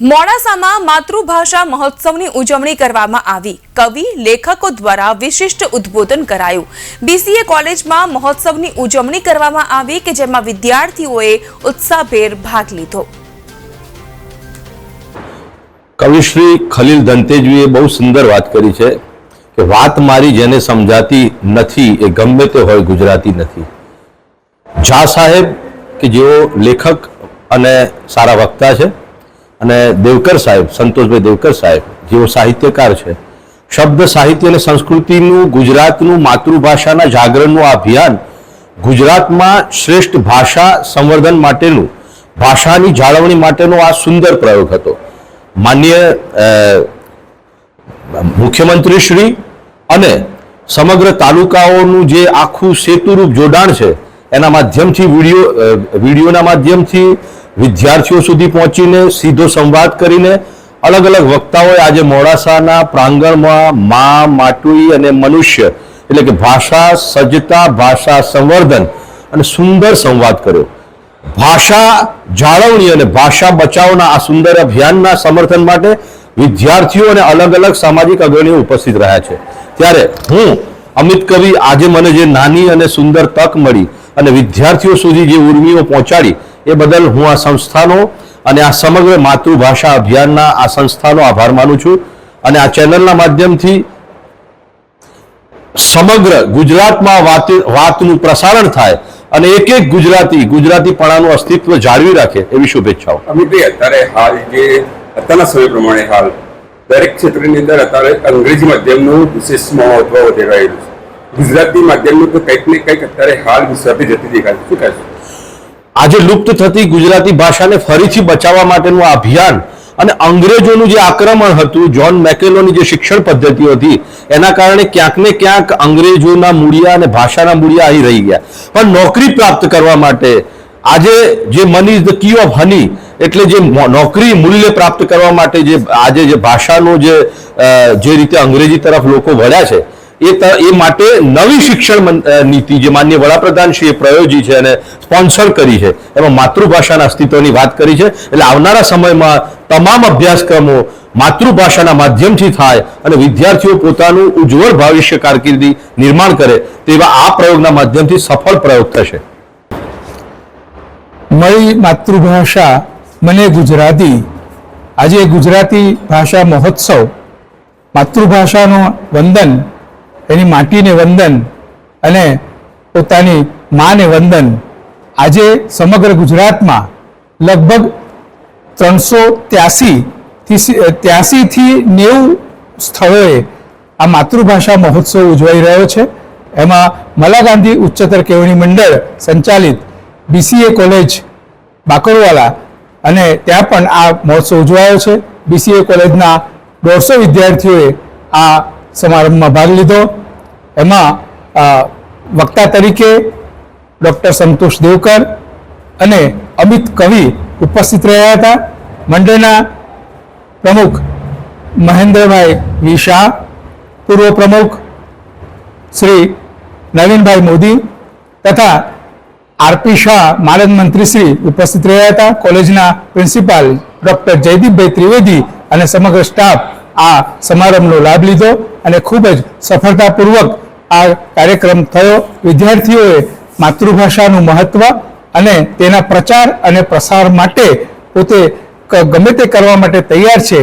મોડાસામાં માતૃભાષા મહોત્સવની ઉજવણી કરવામાં આવી. કવિ, લેખકો દ્વારા વિશિષ્ટ ઉદ્બોધન કરાયું. બીસીએ કોલેજમાં મહોત્સવની ઉજવણી કરવામાં આવી કે જેમાં વિદ્યાર્થીઓએ ઉત્સાહભેર ભાગ લીધો. કવિશ્રી ખલીલ દંતેજવીએ બહુ સુંદર વાત કરી છે કે વાત મારી જેને સમજાતી નથી એ ગમે તે હોય ગુજરાતી નથી. ઝા સાહેબ કે જેઓ લેખક અને સારા વક્તા છે અને દેવકર સાહેબ, સંતોષભાઈ દેવકર સાહેબ, જેઓ સાહિત્યકાર છે, શબ્દ સાહિત્ય અને સંસ્કૃતિનું, ગુજરાતનું માતૃભાષાના જાગરણનું અભિયાન ગુજરાતમાં શ્રેષ્ઠ ભાષા સંવર્ધન માટેનું, ભાષાની જાળવણી માટેનો આ સુંદર પ્રયોગ હતો. માન્ય મુખ્યમંત્રી શ્રી અને સમગ્ર તાલુકાઓનું જે આખું સેતુરૂપ જોડાણ છે, એના માધ્યમથી વીડિયો વિડીયોના માધ્યમથી વિદ્યાર્થીઓ સુધી પહોંચીને સીધો સંવાદ કરીને અલગ અલગ વક્તાઓએ આજે મોડાસાના પ્રાંગણમાં મા, માટુઈ અને મનુષ્ય, એટલે કે ભાષા સજ્જતા, ભાષા સંવર્ધન અને સુંદર સંવાદ કર્યો. ભાષા જાળવણી અને ભાષા બચાવના આ સુંદર અભિયાનના સમર્થન માટે વિદ્યાર્થીઓ અને અલગ અલગ સામાજિક અગ્રણીઓ ઉપસ્થિત રહ્યા છે. ત્યારે હું, અમિત કવિ, આજે મને જે નાની અને સુંદર તક મળી અને વિદ્યાર્થીઓ સુધી જે ઉર્મીઓ પહોંચાડી એ બદલ હું આ સંસ્થાનો અને આ સમગ્ર માતૃભાષા અભિયાનના આ સંસ્થાનો આભાર માનું છું અને આ ચેનલના માધ્યમથી સમગ્ર ગુજરાતમાં વાત વાતનું પ્રસારણ થાય અને એક એક ગુજરાતી, ગુજરાતીપણાનું અસ્તિત્વ જાળવી રાખે એવી શુભેચ્છાઓ. અમિતભાઈ, અત્યારે હાલ જે, અત્યારના સમય પ્રમાણે હાલ દરેક ક્ષેત્રની અંદર અત્યારે અંગ્રેજી માધ્યમનું વિશેષ મહત્વ વધી રહેલું છે. ગુજરાતી માધ્યમનું તો કંઈક ને કંઈક અત્યારે હાલ ગુજરાતી જતી દેખાય શું કહેશો? આજે લુપ્ત થતી ગુજરાતી ભાષાને ફરીથી બચાવવા માટેનું આ અભિયાન અને અંગ્રેજોનું જે આક્રમણ હતું, જ્હોન મેકેલોની જે શિક્ષણ પદ્ધતિઓ હતી, એના કારણે ક્યાંક ને ક્યાંક અંગ્રેજોના મૂળિયા અને ભાષાના મૂળિયા અહીં રહી ગયા. પણ નોકરી પ્રાપ્ત કરવા માટે આજે જે money is the key of honey એટલે જે નોકરી મૂલ્ય પ્રાપ્ત કરવા માટે જે આજે જે ભાષાનું જે જે રીતે અંગ્રેજી તરફ લોકો વળ્યા છે એ એ માટે નવી શિક્ષણ નીતિ જે માન્ય વડાપ્રધાન શ્રીએ પ્રયોજી છે અને સ્પોન્સર કરી છે, એમાં માતૃભાષાના અસ્તિત્વની વાત કરી છે, એટલે આવનારા સમયમાં તમામ અભ્યાસક્રમો માતૃભાષાના માધ્યમથી થાય અને વિદ્યાર્થીઓ પોતાનું ઉજ્જવળ ભવિષ્ય કારકિર્દી નિર્માણ કરે, તેવા આ પ્રયોગના માધ્યમથી સફળ પ્રયોગ થશે. મારી માતૃભાષા મને ગુજરાતી, આજે ગુજરાતી ભાષા મહોત્સવ, માતૃભાષાનું વંદન એની માટીને વંદન અને પોતાની માને વંદન. આજે સમગ્ર ગુજરાતમાં લગભગ ત્રણસો ત્યાસી ત્યાસીથી નેવું સ્થળોએ આ માતૃભાષા મહોત્સવ ઉજવાઈ રહ્યો છે. એમાં મલા ગાંધી ઉચ્ચતર કેળવણી મંડળ સંચાલિત બીસીએ કોલેજ બાકરવાલા અને ત્યાં પણ આ મહોત્સવ ઉજવાયો છે. બીસીએ કોલેજના દોઢસો વિદ્યાર્થીઓએ આ સમારંભમાં ભાગ લીધો. એમાં વક્તા તરીકે ડૉક્ટર સંતોષ દેવકર અને અમિત કવિ ઉપસ્થિત રહ્યા હતા. મંડળના પ્રમુખ મહેન્દ્રભાઈ વી શાહ પૂર્વ પ્રમુખ શ્રી નવીનભાઈ મોદી તથા આરપી શાહ, માનદ મંત્રીશ્રી ઉપસ્થિત રહ્યા હતા. કોલેજના પ્રિન્સિપાલ ડૉક્ટર જયદીપભાઈ ત્રિવેદી અને સમગ્ર સ્ટાફ આ સમારંભનો લાભ લીધો અને ખૂબ જ સફળતાપૂર્વક આ કાર્યક્રમ થયો. વિદ્યાર્થીઓએ માતૃભાષાનું મહત્વ અને તેના પ્રચાર અને પ્રસાર માટે પોતે ગમે તે કરવા માટે તૈયાર છે.